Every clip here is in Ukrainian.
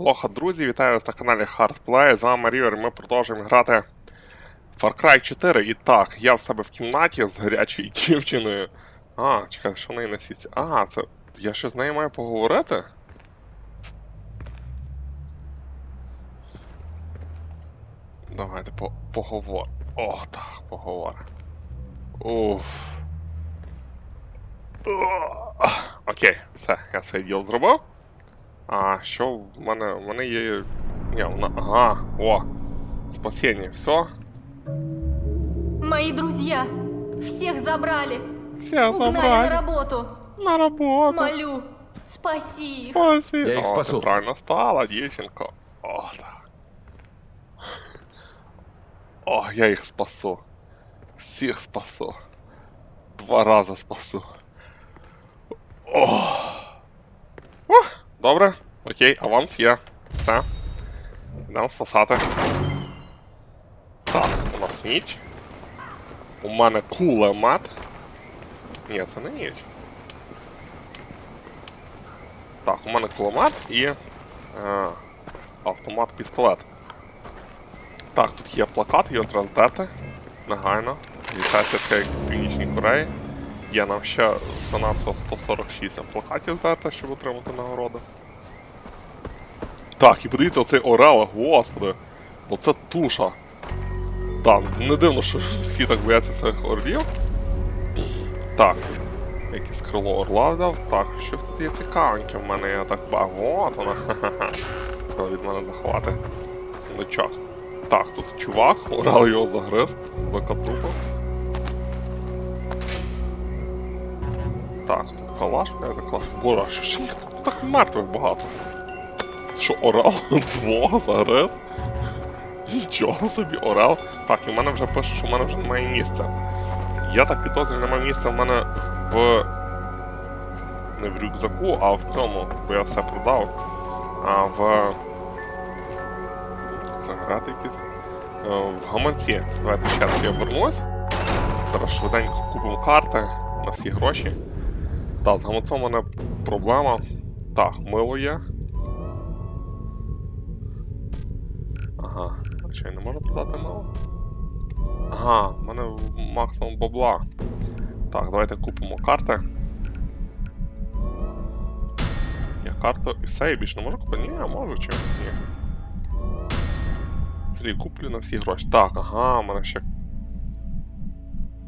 Лоха, друзі, вітаю вас на каналі Hardplay. З вами Рівер, ми продовжуємо грати Far Cry 4. І так, я в себе в кімнаті з гарячою дівчиною. А, чекай, що в неї сісці? А, це. Я ще з нею маю поговорити? Давайте по поговор. О, так, поговор. Уф. О, Окей, все, я цей діл зробив. А що в мене. В мене є. Ні, вона. Ага, о. Спасіння, все. Мои друзья, всех забрали. Все Угнали на забрали. работу. На роботу. Молю, спаси их. Спасі. Я їх О, спасу. Ти правильно стала, дівчинко. О, так. О, я їх спасу. Всіх спасу. Два рази спасу. О. О, Добре. Окей, аванс є. Все. Йдемо спасати. Так, у нас ніч. У мене кулемет. Ні, це не ніч. Так, у мене кулемет і е, автомат-пістолет. Так, тут є плакат, його треба здати. Негайно. Вітайте в Північній Кореї. Є нам ще всього 146 плакатів здати, щоб отримати нагороду. Так, і подивіться оцей Орел, господи. Оце туша. Так, не дивно, що всі так бояться цих орлів. Так, Якесь крило орла взяв. Так, щось тут є цікавеньке в мене, я так воно. Ха-ха-ха. Треба від мене заховати. Сундучок. Так, тут чувак, орел його загриз, викатрупав. Так, калаш, я калаш. Боже, що ж їх так мертвих багато? Що, орел двох загриз? Нічого собі, орел. Так, і в мене вже пише, що в мене вже немає місця. Я так підозрюю, немає місця в мене в. Не в рюкзаку, а в цьому, бо я все продав. А в. Сигарети якісь. Е, В гаманці. Давайте ще раз я вернусь. Зараз швиденько купимо карти, у нас є гроші. Так, з гаманцем у мене проблема. Так, мило є. Ага, що я не можу продати мило? Ага, в мене максимум бабла. Так, давайте купимо карти. Я карту і все, я більше не можу купити? Ні, я можу, чи ні. Сергій, куплю на всі гроші. Так, ага, у мене ще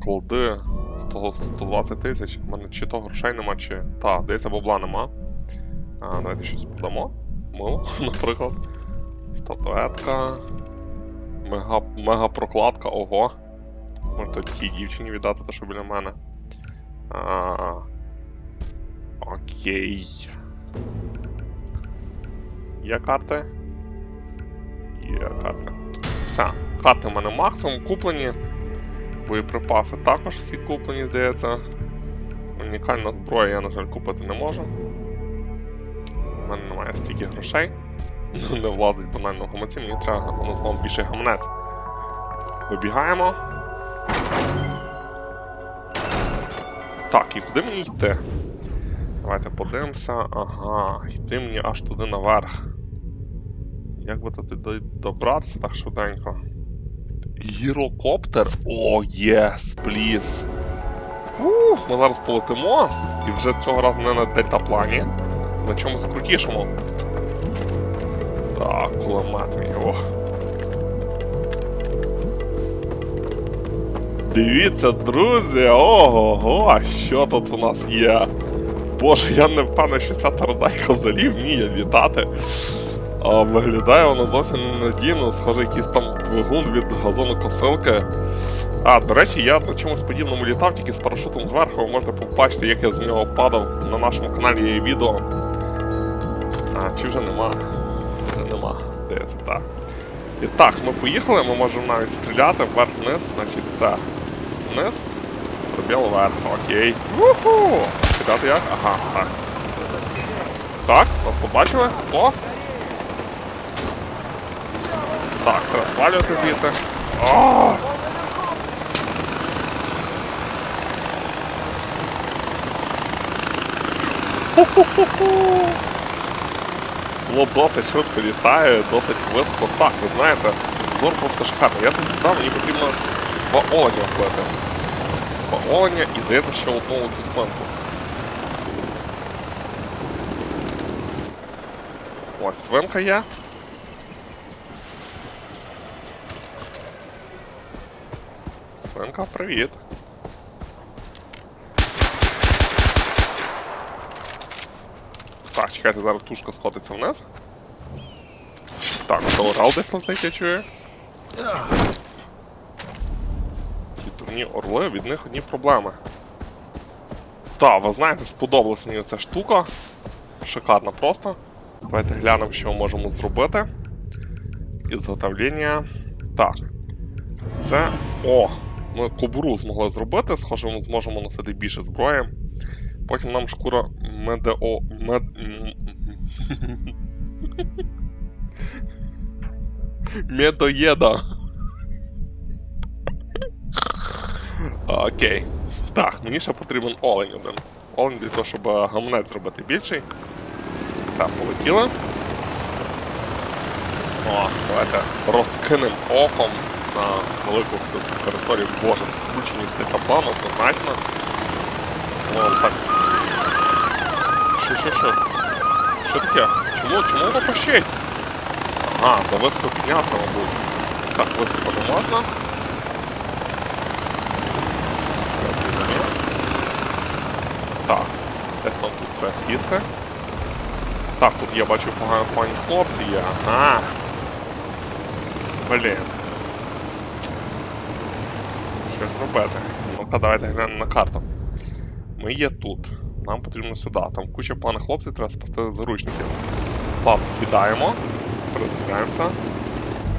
100, 120 тисяч. У мене чи то грошей нема, чи. Так, здається, бабла нема. А, давайте щось продамо. Мило, наприклад. Статуетка. Мега, мега прокладка, ого. Можна тій дівчині віддати, те, що біля мене. А, окей. Є карти? Є карти. Так, карти в мене максимум куплені. Боєприпаси також всі куплені, здається. Унікальна зброя я, на жаль, купити не можу. У мене немає стільки грошей. Не влазить банально в мені треба ну, знову більше гаманець. Вибігаємо. Так, і куди мені йти? Давайте подивимося. Ага, йти мені аж туди наверх. Як би туди добратися так швиденько? Гірокоптер? О, єс, пліс. Ми зараз полетимо. І вже цього разу не на дельтаплані. На чомусь крутішому. Так, кулемет мій, ох. Дивіться, друзі, ого, що тут у нас є? Боже, я не впевнений, що ця тарадайка взагалі вміє літати. А виглядає воно зовсім ненадійно, схоже, якийсь там двигун від газонокосилки. А, до речі, я на чомусь подібному літав, тільки з парашутом зверху, ви можете побачити, як я з нього падав. На нашому каналі є відео. А, чи вже нема? Вже нема. Здається, так. І так, ми поїхали, ми можемо навіть стріляти вверх-вниз, значить це вниз, пробіл вверх, окей. Уху! Стріляти як? Ага, так. Так, нас побачили? О! Так, треба свалювати звідси. О! Ху-ху-ху-ху! Досить швидко літає, досить високо. Так, ви знаєте, зор просто шикарний. Я тут задав, мені потрібно два оленя вбити. Два оленя і здається ще одну цю свинку. Ось свинка є. Свинка, привіт. Так, чекайте, зараз тушка скотиться вниз. Так, колорал десь летить, я чую. Ті дурні орли, від них одні проблеми. Так, ви знаєте, сподобалась мені ця штука. Шикарна просто. Давайте глянемо, що ми можемо зробити. Ізготовлення. Так. Це. О! Ми кобуру змогли зробити, схоже, ми зможемо носити більше зброї. Потім нам шкура медео. Мед... Медоєда. Окей. Так, мені ще потрібен олень один. Олень для того, щоб е, гамнець зробити більший. Все, полетіло. О, давайте розкинемо оком на велику територію. Боже, скручені птицеплану, однозначно. Ну, так. Що, що, що? Що таке? Чому, чому воно пощить? Ага, за високо мабуть. Так, високо не можна. Так, десь нам тут треба сісти. Так, тут я бачу погані хлопці є. Ага. Блін. Щось робити. Ну-ка, давайте глянемо на карту. Ми є тут. Нам потрібно сюди. Там куча поганих хлопців, треба спасти заручників. Ладно, сідаємо, розглядаємося.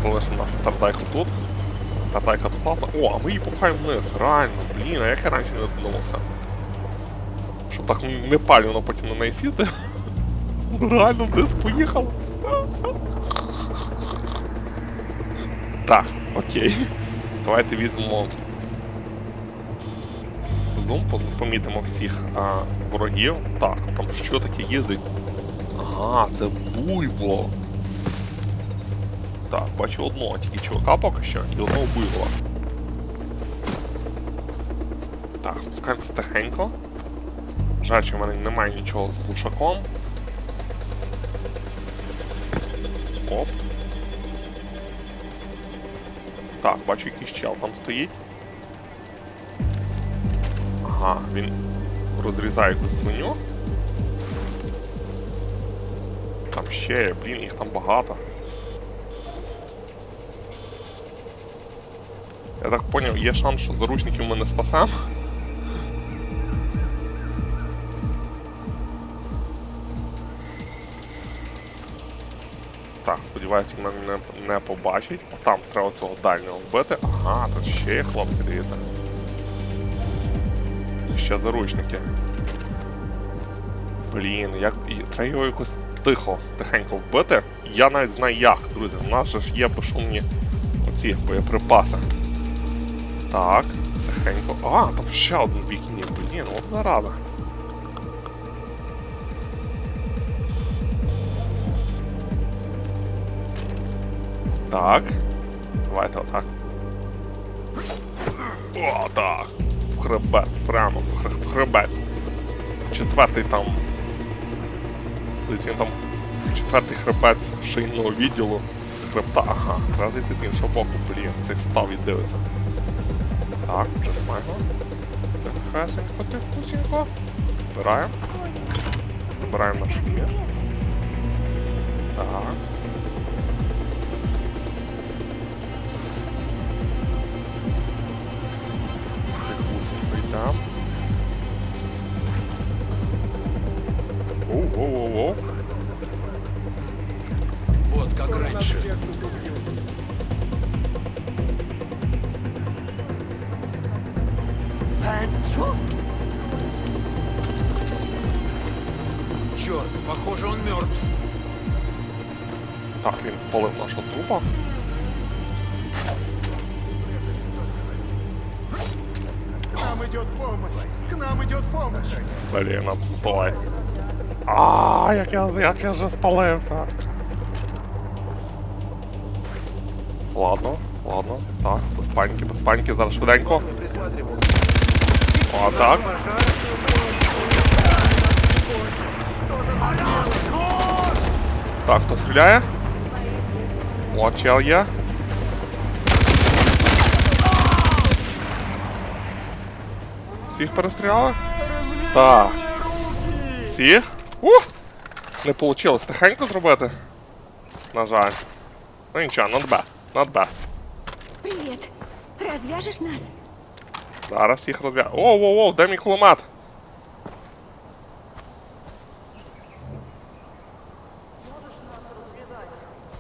Залишимо нашу тартайку тут. Тартайка тут класна. О, а ми її попхаємо вниз. Реально, блін, а як я раніше не додумався. Щоб так не палювано потім на неї сіти. Реально вниз поїхав. Так, окей. Давайте візьмемо зум, помітимо всіх а, ворогів. Так, там що таке їздить? Ага, це буйвол. Так, бачу одного тільки чувака поки що і одного буйвола. Так, спускаємося тихенько. Жаль, що в мене немає нічого з глушаком. Оп. Так, бачу якийсь чел там стоїть. Він розрізає якусь свиню. Там ще блін, їх там багато. Я так поняв, є шанс, що заручників ми не спасемо. Так, сподіваюся, мене не, не побачить. Там треба цього дальнього вбити. Ага, тут ще є хлопці, дивіться. Ще заручники. Блін, як. Треба його якось тихо, тихенько вбити. Я навіть знаю як, друзі. У нас же ж є безшумні оці боєприпаси. Так, тихенько. А, там ще один вікні, блін, от зараза. Так. Давайте отак. О, так. Хребет, прямо в хр- в хребець. Четвертий там. Там. Четвертий хребець шийного відділу. Хребта, ага, треба зайти з іншого боку, блін, цей встав і дивиться. Так, його. Тихесенько, тихусенько. Збираємо. Збираємо наш мір. Так. Йдемо. Оу-оу-оу-оу. Вот как раньше. Черт, похоже, он мертв. Так, він впалив нашого трупа. Нам идет помощь! Блін, отстой. А, як я, як я вже спалився. Ладно, ладно, так, без паніки, без паніки, зараз швиденько. О, так. Так, хто стріляє? О, чел є. Всіх перестріляли? Так. Всіх? Ух! Не вийшло тихенько зробити. На жаль. Ну нічого, not bad, not bad. Привет. Развяжешь нас? Зараз їх розв'я... Оу, оу, оу, де мій кулемет?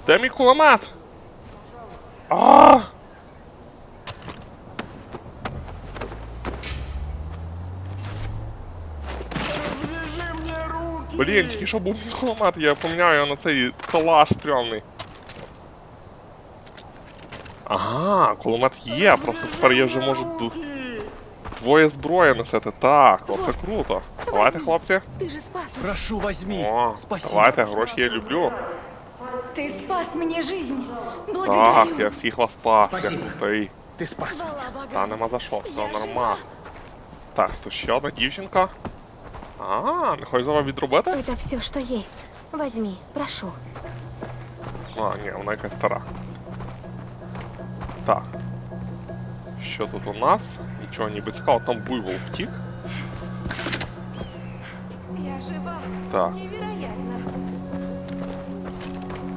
Де мій кулемет? А! Блін, тільки що був мій кулемет, я поміняю його на цей калаш стрьомний. Ага, кулемет є, просто тепер я вже можу ду- двоє зброї носити. Так, от це круто. Давайте, хлопці. Ты же спас нас. Прошу, возьми. О, Спасибо. давайте, гроші я люблю. Ты спас мне жизнь. Так, Благодарю. я всіх вас спас. Я Спасибо. крутий. Ты спас Хвала меня. богам. Та нема за що, все Я нормально. Так, тут ще одна дівчинка. А, не хочеш зараз відробити? Это все, что есть. Возьми, прошу. А, ні, вона якась стара. Так. Що тут у нас? Нічого ніби цікаво, там буйвол втік. Я жива. Так. Невероятно.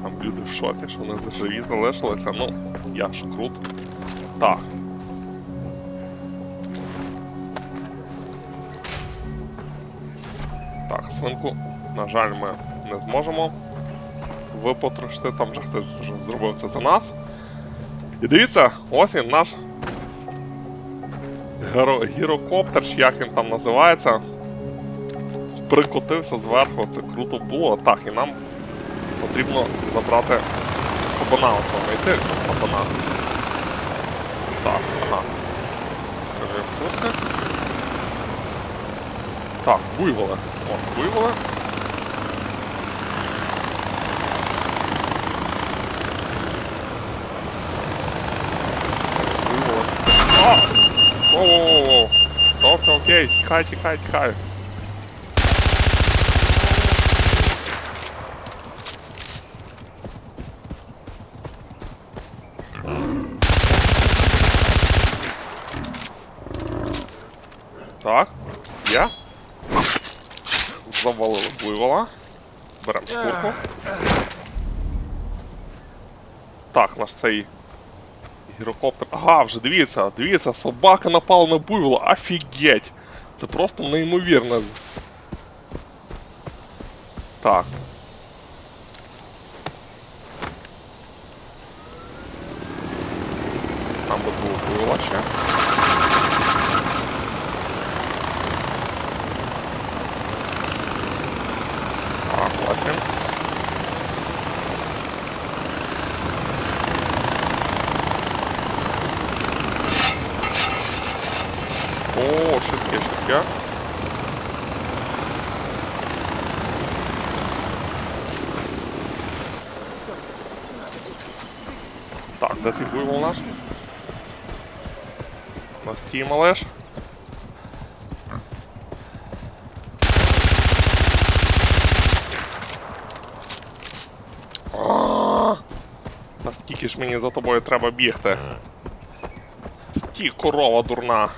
Там люди в шоці, що вони живі залишилися. Ну, я ж крут. Так. Свинку, на жаль, ми не зможемо випотрошити, там вже хтось з- зробив це за нас. І дивіться, ось він наш геро... гірокоптер, чи як він там називається. Прикотився зверху, це круто було. Так, і нам потрібно забрати кабана оцього знайти кабана. Так, ага. Скажи, це? Так, буйволи. О, буйволи. Буйволи. О! Все, все окей, тихай, тихай, тікай. Беремо шкурку. Так, наш цей гірокоптер. Ага, вже дивіться, дивіться, собака напала на буйвола. Офігеть! Це просто неймовірно. Так. Там би було буйвола ще. Так, де ти буйвол наш? Настій, малеш. Наскільки ж мені за тобою треба бігти? Сті, корова дурна.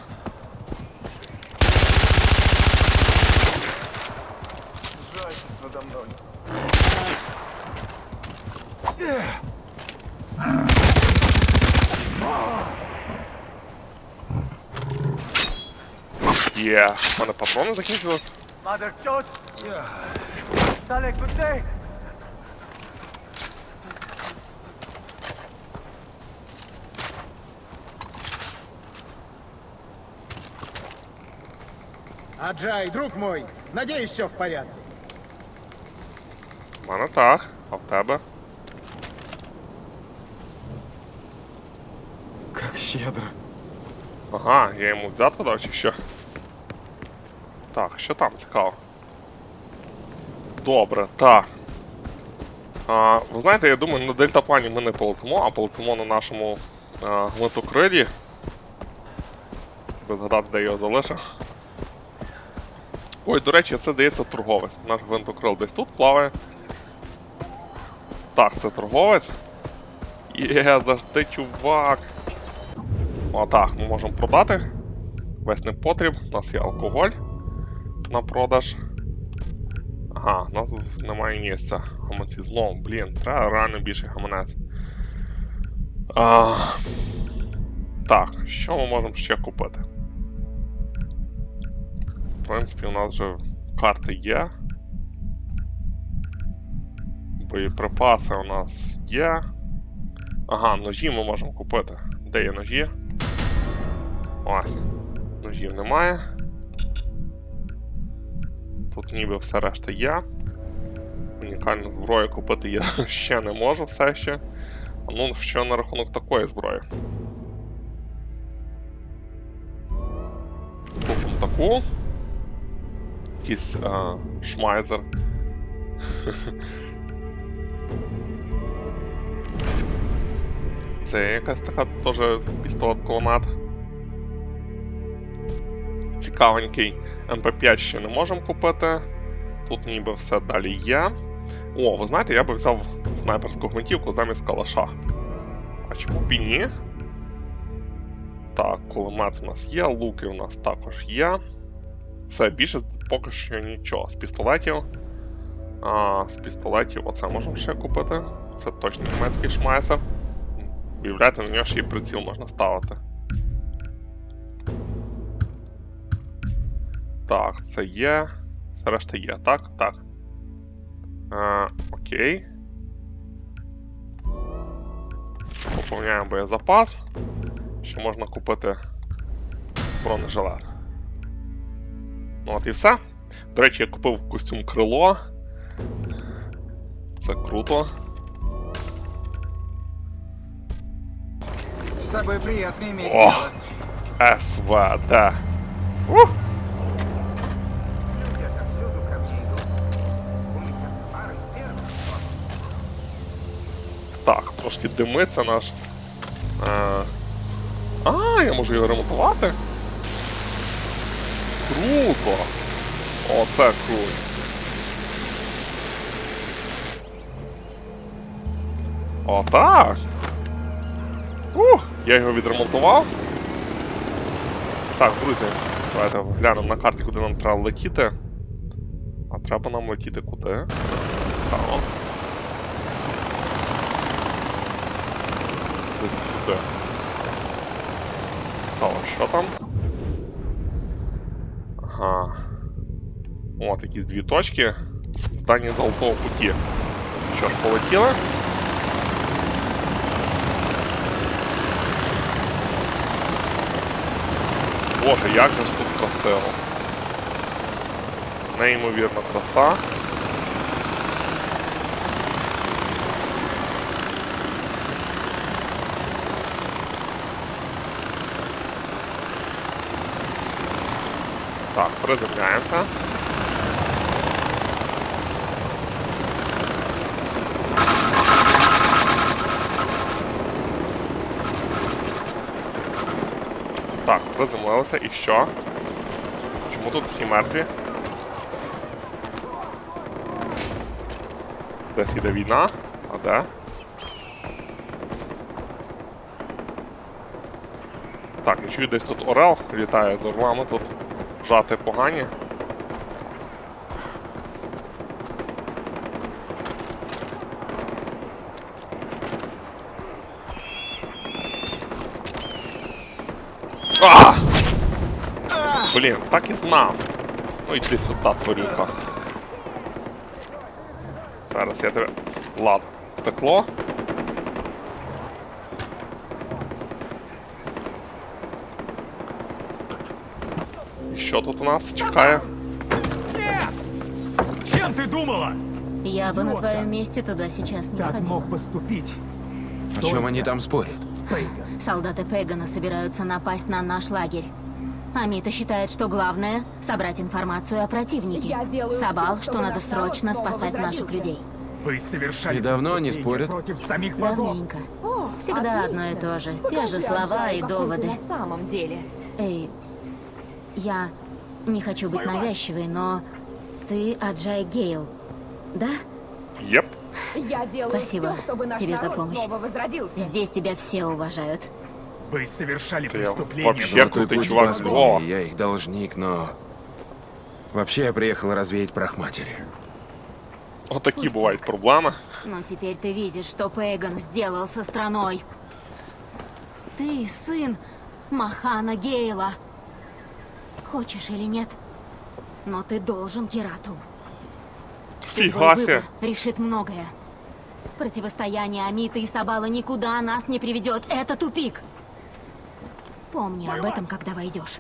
Є, в мене патрони закінчились. Аджай, друг мой, надеюсь, все в порядке. В мене так, а в тебе? Как щедро. Ага, я йому взятку дав чи що? Так, що там цікаво? Добре, так. А, ви знаєте, я думаю, на дельтаплані ми не полетимо, а полетимо на нашому а, гвинтокрилі. Би згадати, де його залишив. Ой, до речі, це здається торговець. Наш гвинтокрил десь тут плаває. Так, це торговець. Є, завжди чувак. О, так, ми можемо продати. Весь непотріб. У нас є алкоголь на продаж. Ага, у нас немає місця. Гаманці знову, блін, треба реально більше гаманець. А, так, що ми можемо ще купити? В принципі, у нас вже карти є. Боєприпаси у нас є. Ага, ножі ми можемо купити. Де є ножі? Ось. Ножів немає. Тут ніби все решта є. Унікальну зброю купити я ще не можу все ще. А ну, що на рахунок такої зброї? Купимо таку. Якийсь а, шмайзер. Це якась така теж пістолет-кулемет. Цікавенький. МП5 ще не можемо купити. Тут ніби все далі є. О, ви знаєте, я би взяв снайперську гвинтівку замість калаша. А чому б і ні? Так, кулемет у нас є, луки у нас також є. Все, більше поки що нічого. З пістолетів. А, з пістолетів оце можемо ще купити. Це точно меткий шмайсер. Уявляєте, на нього ще й приціл можна ставити. Так, це є. Все решта є, так? Так. Е, окей. Поповняємо боєзапас. Ще можна купити бронежилет. Ну от і все. До речі, я купив костюм крило. Це круто. С тобой приятно иметь О! СВД. Ух! Трошки димиться наш. Е... А, я можу його ремонтувати. Круто! Оце круто. Отак. Ух, я його відремонтував. Так, друзі, давайте глянемо на карті, куди нам треба летіти. А треба нам летіти куди? Так. Десь сюди. Цікаво, що там? Ага. От якісь дві точки. Здання золотого путі. Що ж, полетіли? Боже, як же ж тут красиво. Неймовірна краса. Так, приземляємося. Так, приземлилися і що? Чому тут всі мертві? Десь іде війна? А де? Так, я чую десь тут Орел літає з орлами тут. Жати погані. А! Блін, так і знав. Ну йди сюди, тварюка. Зараз я тебе. Ладно, втекло. Що тут у нас чекає? Чем ты думала? Я бы на твоем месте туда сейчас не Так ходила. мог поступить. О чем они там спорят? Пейган. Солдаты Пейгана собираются напасть на наш лагерь. Амита считает, что главное — собрать информацию о противнике. Я делаю Сабал, всё, что чтобы надо наш народ срочно снова спасать наших возродился. людей. Вы совершали И давно они преступление спорят? против самих богов. Давненько. О, Всегда одно и то же. Те же слова и доводы. на самом деле. Эй, я не хочу быть навязчивой, но ты Аджай Гейл, да? Єп. Я делаю Спасибо все, чтобы наш тебе за помощь. снова возродился. Здесь тебя все уважают. Вы совершали преступление. вообще Золотой крутый путь чувак. я их должник, но... Вообще я приехал развеять прах матери. Отакі Пусть бувають проблеми. Но теперь ты видишь, что Пейган сделал со страной. Ты сын Махана Гейла. Хочешь или нет, но ты должен Кирату. И твой Фіга выбор ся. решит многое. Противостояние Амита и Сабала никуда нас не приведет. Это тупик. Помни об этом, когда войдешь.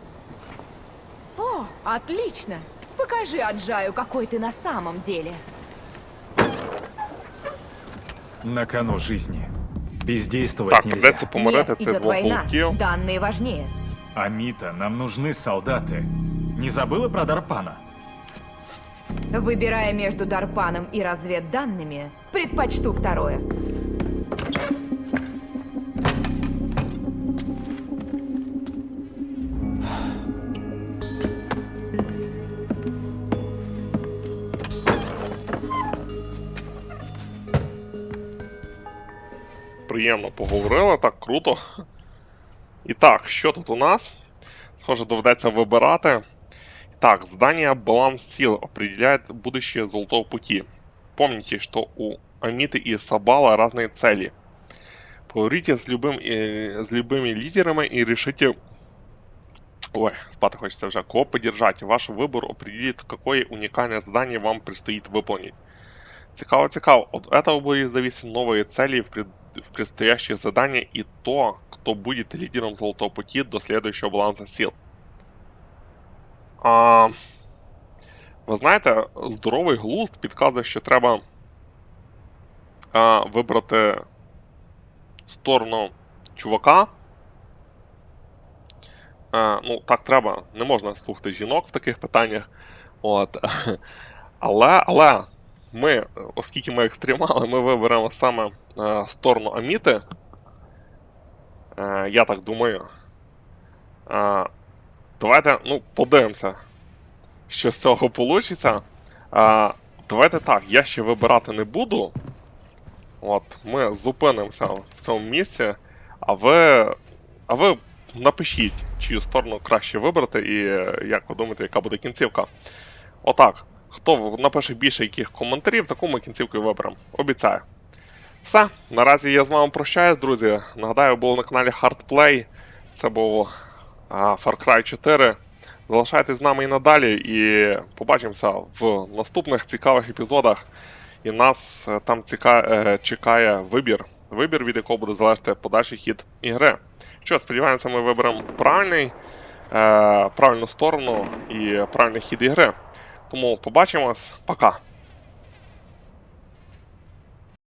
О, отлично. Покажи Аджаю, какой ты на самом деле. На кону жизни. Бездействовать Так, нельзя. де ти помирати, Нет, це идет двох война. вовків. Данные важнее. Амита, нам нужны солдаты. Не забыла про Дарпана? Выбирая между Дарпаном и разведданными, предпочту второе. Приємно поговорили, так круто. І так, що тут у нас? Схоже, доведеться вибирати. Так, здание баланс сил определяет будущее Золотого Пути. Помните, что у Амиты и Сабала разные цели. Поговорите с, любым, э, с любыми лидерами и решите... Ой, спати хочется уже. Кого поддержать? Ваш выбор определит, какое уникальное задание вам предстоит выполнить. Цікаво, цікаво. От этого будет зависеть новые цели в, пред... В предстоящее задание и то, кто будет лидером Золотого Пути до следующего баланса сил. А, ви знаєте, здоровий глузд підказує, що треба а, вибрати сторону чувака. А, ну, так треба, не можна слухати жінок в таких питаннях. От. Але, але ми, оскільки ми екстремали, ми виберемо саме е, сторону Аміти. Е, я так думаю. Е, давайте, ну, подивимося, що з цього вийде. Е, давайте так, я ще вибирати не буду. От, ми зупинимося в цьому місці, а ви, а ви напишіть, чию сторону краще вибрати, і е, як ви думаєте, яка буде кінцівка. Отак. Хто напише більше яких коментарів, таку ми і виберемо. Обіцяю. Все. Наразі я з вами прощаюсь, друзі. Нагадаю, було на каналі Hardplay. Це був Far Cry 4. Залишайтесь з нами і надалі, і побачимося в наступних цікавих епізодах. І нас е, там ціка... е, чекає вибір. Вибір, від якого буде залежати подальший хід ігри. Що, сподіваємося, ми виберемо правильний, е, правильну сторону і правильний хід ігри. Тому побачимось. Пока.